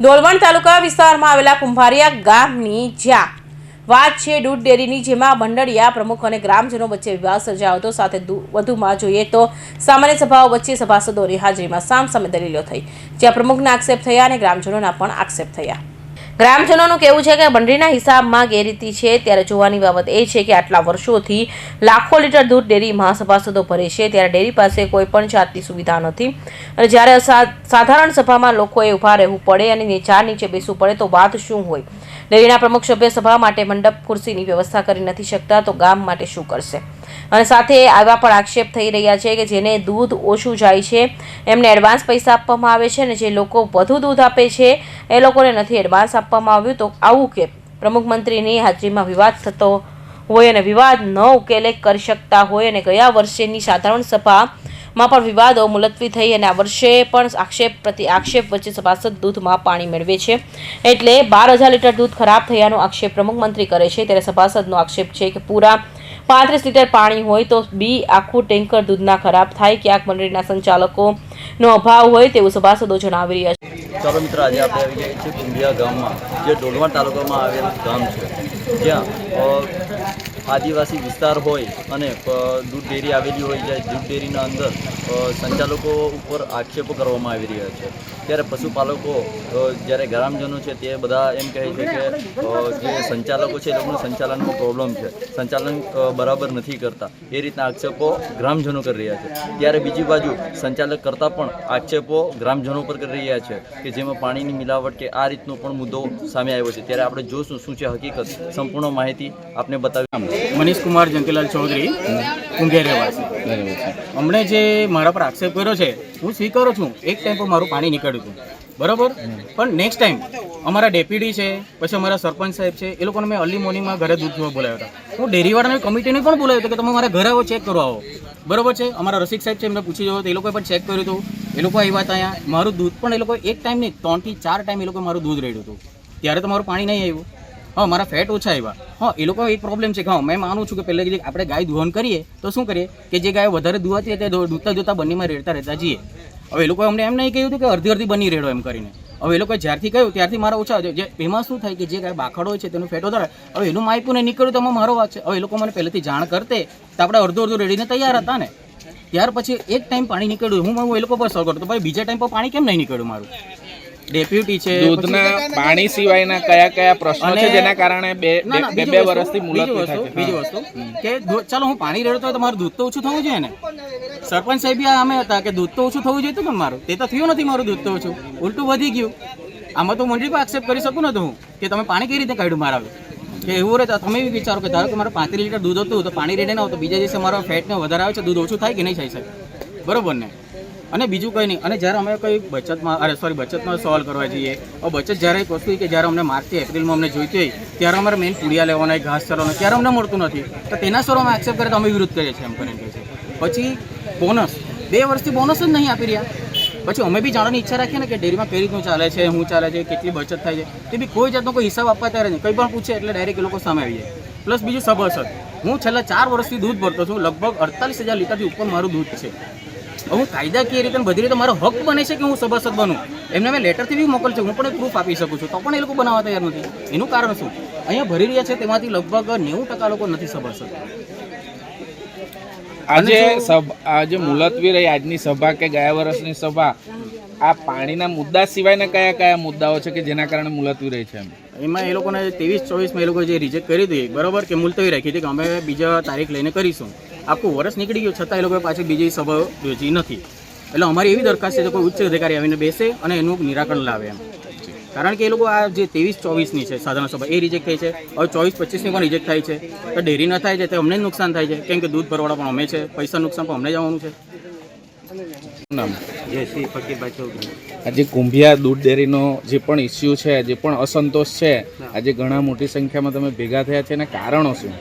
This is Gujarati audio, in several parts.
ડોલવણ તાલુકા વિસ્તારમાં આવેલા કુંભારિયા ગામની જ્યાં વાત છે દૂધ ડેરીની, જેમાં મંડળિયા પ્રમુખ અને ગ્રામજનો વચ્ચે વિવાદ સર્જાયો હતો. સાથે વધુમાં જોઈએ તો સામાન્ય સભાઓ વચ્ચે સભાસદોની હાજરીમાં સામસામે દલીલો થઈ. જ્યાં પ્રમુખના આક્ષેપ થયા અને ગ્રામજનોના પણ આક્ષેપ થયા. ગ્રામજનોનું કહેવું છે કે મંડળીના હિસાબમાં ગેરરીતિ છે. ત્યારે જોવાની બાબત એ છે કે આટલા વર્ષોથી લાખો લીટર દૂધ ડેરી મહાસભાસદો ભરે છે. ત્યારે ડેરી પાસે કોઈ પણ જાતની સુવિધા નથી. અને જ્યારે સાધારણ સભામાં લોકોએ ઊભા રહેવું પડે અને ચાર નીચે બેસવું પડે તો વાત શું હોય? ડેરીના પ્રમુખ સભ્ય સભા માટે મંડપ, ખુરશીની વ્યવસ્થા કરી નથી શકતા તો ગામ માટે શું કરશે? અને સાથે આવા પણ આક્ષેપ થઈ રહ્યા છે કે જેને દૂધ ઓછું જાય છે. એમને એડવાન્સ પૈસા આપવામાં આવે છે અને જે લોકો વધુ દૂધ આપે છે, એ લોકોને નથી એડવાન્સ આપવામાં આવ્યું. તો આવું કે પ્રમુખ મંત્રીની હાજરીમાં વિવાદ થતો હોય અને વિવાદ ન ઉકેલે કરી શકતા હોય અને ગયા વર્ષેની સાધારણ સભામાં પણ વિવાદો મુલતવી થઈ અને આ વર્ષે પણ આક્ષેપ પ્રતિ આક્ષેપ વચ્ચે સભાસદ દૂધમાં પાણી મેળવે છે. એટલે બાર હજાર લીટર દૂધ ખરાબ થયાનો આક્ષેપ પ્રમુખ મંત્રી કરે છે. ત્યારે સભાસદનો આક્ષેપ છે કે પૂરા પાંત્રીસ લીટર પાણી હોય તો બી આખું ટેન્કર દૂધના ખરાબ થાય. ક્યાંક મંડળીના સંચાલકોનો અભાવ હોય તેવું સભાસદો જણાવી રહ્યા છે. ચાલો મિત્રો, આજે આપણે આવી ગયા છીએ કુંભિયા ગામમાં, જે ડોલવણ તાલુકામાં આવેલ ગામ છે. જ્યાં આદિવાસી વિસ્તાર હોય અને દૂધ ડેરી આવેલી હોય જ્યાં દૂધ ડેરીના અંદર સંચાલકો ઉપર આક્ષેપો કરવામાં આવી રહ્યા છે. ત્યારે પશુપાલકો જ્યારે ગ્રામજનો છે તે બધા એમ કહે છે કે જે સંચાલકો છે એ લોકોનું સંચાલનનો પ્રોબ્લેમ છે. સંચાલન બરાબર નથી કરતા. એ રીતના આક્ષેપો ગ્રામજનો કરી રહ્યા છે. ત્યારે બીજી બાજુ સંચાલક કરતાં પણ આક્ષેપો ગ્રામજનો પર કરી રહ્યા છે કે જેમાં પાણીની મિલાવટ કે આ રીતનો પણ મુદ્દો સામે આવ્યો છે. ત્યારે આપણે જોશું શું છે હકીકત. સંપૂર્ણ માહિતી આપને બતાવી મનીષ કુમાર જંકીલાલ ચૌધરી, કુંભેર રહેવાસી. હમણે જે મારા પર આક્ષેપ કર્યો છે, હું સ્વીકારું છું, એક ટાઈમ પર મારું પાણી નીકળ્યું હતું. બરાબર? પણ નેક્સ્ટ ટાઈમ અમારા ડેપ્યુટી છે, પછી અમારા સરપંચ સાહેબ છે, એ લોકોને મેં અર્લી મોર્નિંગમાં ઘરે દૂધ જોવા બોલાવ્યા હતા. હું ડેરીવાળાની કમિટીને પણ બોલાવ્યો હતો કે તમે મારા ઘરે આવો ચેક કરો આવો. બરાબર છે? અમારા રસિક સાહેબ છે, એમને પૂછી જોયો તો એ લોકોએ પણ ચેક કર્યું હતું. એ લોકો આવ્યા હતા અહીંયા, મારું દૂધ પણ એ લોકો એક ટાઈમ નહીં ત્રણથી ચાર ટાઈમ એ લોકો મારું દૂધ રેડ્યું હતું. ત્યારે તો મારું પાણી નહીં આવ્યું. હા, મારા ફેટ ઓછા આવ્યા. હા, એ લોકો એક પ્રોબ્લેમ છે કે હા, મેં માનું છું કે પહેલે જે આપણે ગાય દુહન કરીએ, તો શું કરીએ? કે જે ગાય વધારે દુવાતી હતી દૂધતા જોતા બંનેમાં રેડતા રહેતા જઈએ. હવે એ લોકો અમને એમ નહીં કહ્યું હતું કે અડધી અડધી બની રેડો એમ કરીને. હવે એ લોકોએ જ્યારથી કહ્યું, ત્યારથી મારા ઓછા. જે એમાં શું થાય કે જે ગાય બાખડ હોય છે, તેનું ફેટ વધારે હવે એનું માયપું ને નીકળ્યું તો મારો વાત છે. હવે એ લોકો મને પહેલેથી જાણ કરતે, તો આપણે અડધો અડધો રેડીને તૈયાર હતા ને. ત્યાર પછી એક ટાઈમ પાણી નીકળ્યું. હું એ લોકો પર સર કરતો ભાઈ, બીજા ટાઈમ પર પાણી કેમ નહીં નીકળ્યું મારું? ડેપ્યુટી છે દૂધના પાણી સિવાયના કયા કયા પ્રશ્નો છે જેના કારણે બે બે બે વર્ષથી મુલત થાય છે. બીજી વસ્તુ કે ચાલો હું પાણી રેડતો હોય તો મારું દૂધ તો ઓછું થવું જોઈએ ને? સરપંચ સાહેબ અમે હતા કે દૂધ તો ઓછું થવું જોઈએ ને મારું તે તો થયું નથી મારું દૂધ તો ઓછું ઉલટું વધી ગયું. આમાં તો મંડળી પણ એક્સેપ્ટ કરી શકું નતું હું કે તમે પાણી કઈ રીતે કાઢ્યું મારા કે એવું રહેતા તમે બી વિચારો કે ધારો કે મારે પાંત્રીસ લીટર દૂધ હતું તો પાણી રેડે ના તો બીજા દિવસે મારો ફેટને વધારે આવે છે દૂધ ઓછું થાય કે નહીં થઈ શકે બરોબર ને? અને બીજું કંઈ નહીં. અને જ્યારે અમે કંઈ બચતમાં અરે સોરી બચતમાં સવાલ કરવા જઈએ બચત જ્યારે એક વસ્તુ કે જ્યારે અમને માર્ચથી એપ્રિલમાં અમને જોઈતી હોય ત્યારે અમારે મેઇન પૂડિયા લેવાના હોય, ઘાસ ચરવાનો ત્યારે અમને મળતું નથી. તો તેના સ્વરો એક્સેપ્ટ કરે તો અમે વિરોધ કરીએ છીએ એમ કરીને કહે છે. પછી બોનસ બે વર્ષથી બોનસ જ નહીં આપી રહ્યા. પછી અમે બી જાણવાની ઈચ્છા રાખીએ ને કે ડેરીમાં કઈ રીતનું ચાલે છે શું ચાલે છે કેટલી બચત થાય છે તે બી કોઈ જાતનો કોઈ હિસાબ આપવા ત્યારે નહીં કંઈ પણ પૂછે એટલે ડાયરેક્ટ એ લોકો સામે આવી જાય પ્લસ બીજું સભાસદ હું છેલ્લા ચાર વર્ષથી દૂધ ભરતો છું. લગભગ અડતાલીસ હજાર લીટરથી ઉપર મારું દૂધ છે. હું કાયદાકીય રીતે બધી રીતે મારો હક બને છે કે હું સભાસદ બનું? એમને મેં લેટરથી બી મોકલ છે હું પણ પ્રૂફ આપી શકું છું. તો પણ એ લોકો બનાવવા તૈયાર નથી. એનું કારણ શું? અહીંયા ભરી રહ્યા છે તેમાંથી લગભગ નેવું ટકા લોકો નથી સભાસદ. આજે આજે મુલતવી રહી આજની સભા કે ગયા વર્ષની સભા આ પાણીના મુદ્દા સિવાયના કયા કયા મુદ્દાઓ છે કે જેના કારણે મુલતવી રહી છે એમાં? એ લોકોને ત્રેવીસ ચોવીસમાં એ લોકો જે રિજેક્ટ કરી હતી બરાબર કે મુલતવી રાખી હતી કે અમે બીજા તારીખ લઈને કરીશું. આખું વર્ષ નીકળી ગયું છતાં એ લોકોએ પાછી બીજી સભા યોજી નથી. એટલે અમારી એવી દરખાસ્ત છે કે કોઈ ઉચ્ચ અધિકારી આવીને બેસે અને એનું નિરાકરણ લાવે એમ. કારણ કે એ લોકો આ જે ત્રેવીસ ચોવીસની છે સાધારણ સભા એ રિજેક્ટ થઈ છે. હવે ચોવીસ પચીસની પણ રિજેક્ટ થાય છે. તો ડેરી ન થાય છે તો અમને જ નુકસાન થાય છે. કેમ કે દૂધ ભરવાડા પણ અમે છે પૈસા નુકસાન પણ અમને જવાનું છે. આજે કુંભિયા દૂધ ડેરીનો જે પણ ઇસ્યુ છે જે પણ અસંતોષ છે આજે ઘણા મોટી સંખ્યામાં તમે ભેગા થયા છે એના કારણો શું?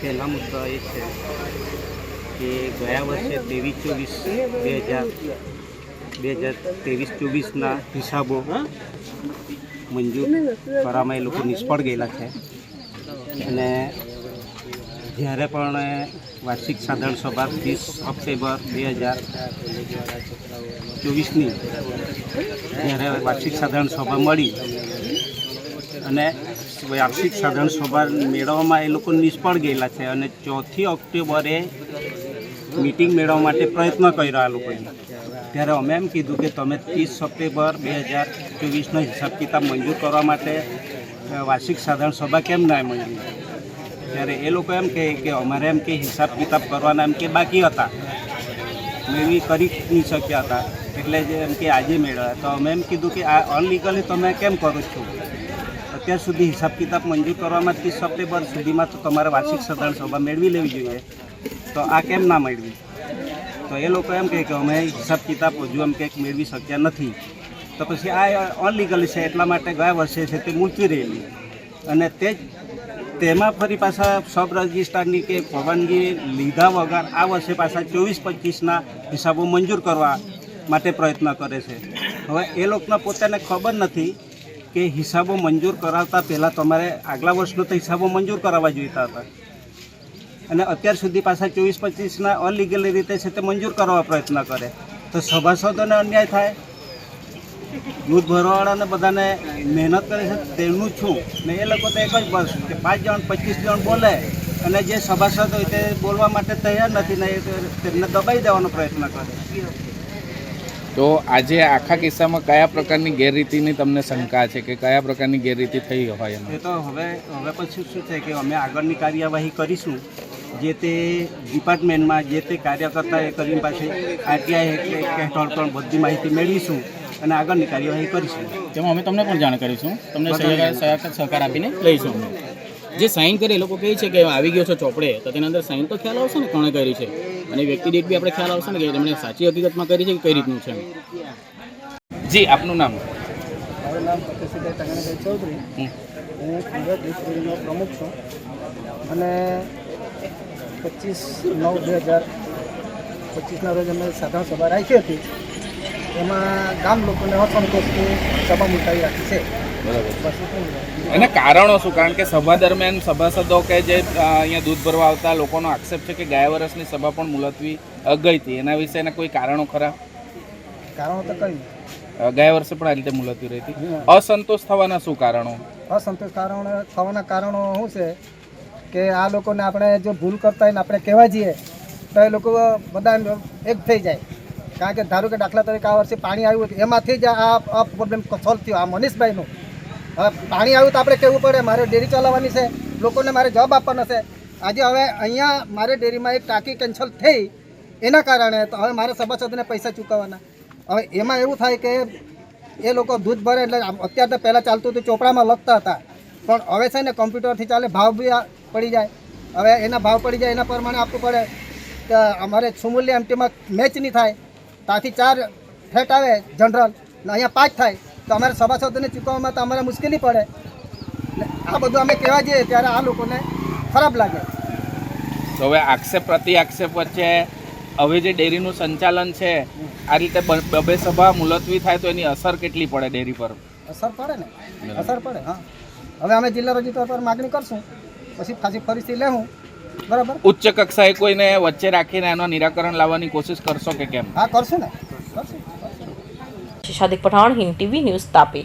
પહેલા મુદ્દો એ છે કે ગયા વર્ષે ત્રેવીસ ચોવીસ બે હજાર બે હજાર ત્રેવીસ ચોવીસના હિસાબો મંજૂર કરવામાં એ લોકો નિષ્ફળ ગયેલા છે. અને જ્યારે પણ વાર્ષિક સાધારણ સભા ત્રીસ ઓક્ટોબર બે હજાર ચોવીસની જ્યારે વાર્ષિક સાધારણ સભા મળી અને વાર્ષિક સાધારણ સભા મેળવવામાં એ લોકો નિષ્ફળ ગયેલા છે અને ચોથી ઓક્ટોબરે મિટિંગ મેળવવા માટે પ્રયત્ન કર્યો આ લોકોએ. ત્યારે અમે એમ કીધું કે તમે ત્રીસ સપ્ટેમ્બર બે હજાર ચોવીસનો હિસાબ કિતાબ મંજૂર કરવા માટે વાર્ષિક સાધારણ સભા કેમ ના મળી ત્યારે એ લોકો એમ કહે કે અમારે એમ કે હિસાબ કિતાબ કરવાના એમ કે બાકી હતા. મેળવી કરી નહીં શક્યા હતા. એટલે જે એમ કે આજે મેળવ્યા. તો અમે એમ કીધું કે આ અનલીગલી તમે કેમ કરો છો? અત્યાર સુધી હિસાબ કિતાબ મંજૂર કરવામાં ત્રીસ સપ્ટેમ્બર સુધીમાં તો તમારે વાર્ષિક સાધારણ સભા મેળવી લેવી જોઈએ. તો આ કેમ ના મેળવી? તો એ લોકો એમ કહે કે અમે હિસાબ કિતાબ હજુ એમ કંઈક મેળવી શક્યા નથી. તો પછી આ અનલીગલ છે, એટલા માટે ગયા વર્ષે છે તે મૂકી રહેલી. અને તે તેમાં ફરી પાછા સબ રજિસ્ટ્રારની કે પરવાનગી લીધા વગર આ વર્ષે પાછા ચોવીસ પચીસના હિસાબો મંજૂર કરવા માટે પ્રયત્ન કરે છે. હવે એ લોકોને પોતાને ખબર નથી કે હિસાબો મંજૂર કરાવતા પહેલાં તમારે આગલા વર્ષનો તો હિસાબો મંજૂર કરાવવા જોઈતા હતા. અને અત્યાર સુધી પાછા ચોવીસ પચીસના અનલીગલી રીતે છે તે મંજૂર કરવા પ્રયત્ન કરે. તો સભાસદોને અન્યાય થાય. દૂધ ભરવાવાળાને બધાને મહેનત કરે છે. તેનું છું. ને એ લોકો તો એક જ બસ કે પાંચ જણ, પચીસ જણ બોલે. અને જે સભાસદ હોય તે બોલવા માટે તૈયાર નથી ને એ તેમને દબાઈ દેવાનો પ્રયત્ન કરે. તો આજે આખા કિસ્સામાં કયા પ્રકારની ગેરરીતિની તમને શંકા છે કે કયા પ્રકારની ગેરરીતિ થઈ હોય એમાં? એ તો હવે હવે પછી શું છે કે અમે આગળની કાર્યવાહી કરીશું. જે તે ડિપાર્ટમેન્ટમાં જે તે કાર્યકર્તા એ કરીને પાછી આરટીઆઈ હેઠળ પણ બધી માહિતી મેળવીશું અને આગળની કાર્યવાહી કરીશું. તેમાં અમે તમને પણ જાણ કરીશું. તમને સહકાર આપીને લઈશું જે સાઇન કરે એ લોકો કહે છે કે આવી ગયો છે ચોપડે તો તેની અંદર સાઇન તો ખ્યાલ આવશે ને કોણે કરી છે? અને વ્યક્તિ દીઠ બી આપણે ખ્યાલ આવશે ને કે તેમણે સાચી હકીકતમાં કરી છે કે કઈ રીતનું છે જી આપનું નામ? મારું નામ પ્રકાશભાઈ તંગણભાઈ ચૌધરી. હું સુરત ડિસ્ટ્રિક્ટનો પ્રમુખ છું. અને પચીસ નવ બે હજાર પચીસના રોજ અમે સાધારણ સભા રાખી હતી. એમાં ગામ લોકોને અસંતોષથી સભા મુકાવી રાખી છે. એના કારણો શું? કારણ કે સભા દરમિયાન સભાસદો કે જે અહીંયા દૂધ ભરવા આવતા લોકોનો આક્ષેપ છે કે ગયા વર્ષની સભા પણ મુલતવી ગઈ હતી. એના વિશેના કોઈ કારણો ખરા? કારણો તો કઈ. ગયા વર્ષે પણ આ રીતે મુલતવી રહી હતી. અસંતોષ થવાના શું કારણો? અસંતોષ કારણો થવાના કારણો શું છે? કે આ લોકોને આપણે જો ભૂલ કરતા હોય આપણે કહેવા જઈએ તો એ લોકો બધા એક થઈ જાય. કારણ કે ધારો કે દાખલા તરીકે આ વર્ષે પાણી આવ્યું એમાંથી જ આ પ્રોબ્લેમ સોલ્વ થયો. આ મનીષભાઈનું. પાણી આવ્યું તો આપણે કહેવું પડે? મારે ડેરી ચલાવવાની છે. લોકોને મારે જવાબ આપવાનો છે. આજે હવે અહીંયા મારે ડેરીમાં એક ટાંકી કેન્સલ થઈ. એના કારણે તો હવે મારે સભાસદને પૈસા ચૂકવવાના. હવે એમાં એવું થાય કે એ લોકો દૂધ ભરે એટલે અત્યારે તો પહેલાં ચાલતું હતું, ચોપડામાં લખતા હતા. પણ હવે છે ને કમ્પ્યુટરથી ચાલે, ભાવ બી પડી જાય. હવે એના ભાવ પડી જાય, એના પ્રમાણે આપવું પડે. કે અમારે સુમૂલ્ય એમટીમાં મેચ નહીં થાય. ત્યાંથી ચાર ફેટ આવે, જનરલ. અહીંયા પાંચ થાય. તો અમારે સભાસદોને ચૂકવવામાં તો અમારે મુશ્કેલી પડે. આ બધું અમે કહેવા જઈએ ત્યારે આ લોકોને ખરાબ લાગે. તો હવે આક્ષેપ પ્રતિ આક્ષેપ વચ્ચે હવે જે ડેરીનું સંચાલન છે આ રીતે બબે સભા મુલતવી થાય તો એની અસર કેટલી પડે ડેરી પર? અસર પડે ને? અસર પડે હા. હવે અમે જિલ્લા રજિસ્ટર પર માગણી કરશું. પછી ખાસી ફરીથી લેવું. બરાબર? ઉચ્ચ કક્ષાએ કોઈને વચ્ચે રાખીને એનું નિરાકરણ લાવવાની કોશિશ કરશો કે કેમ? હા કરશું ને. કરશું. કરશું શાદિક પઠાણ હિન્દ ટીવી ન્યૂઝ તાપી.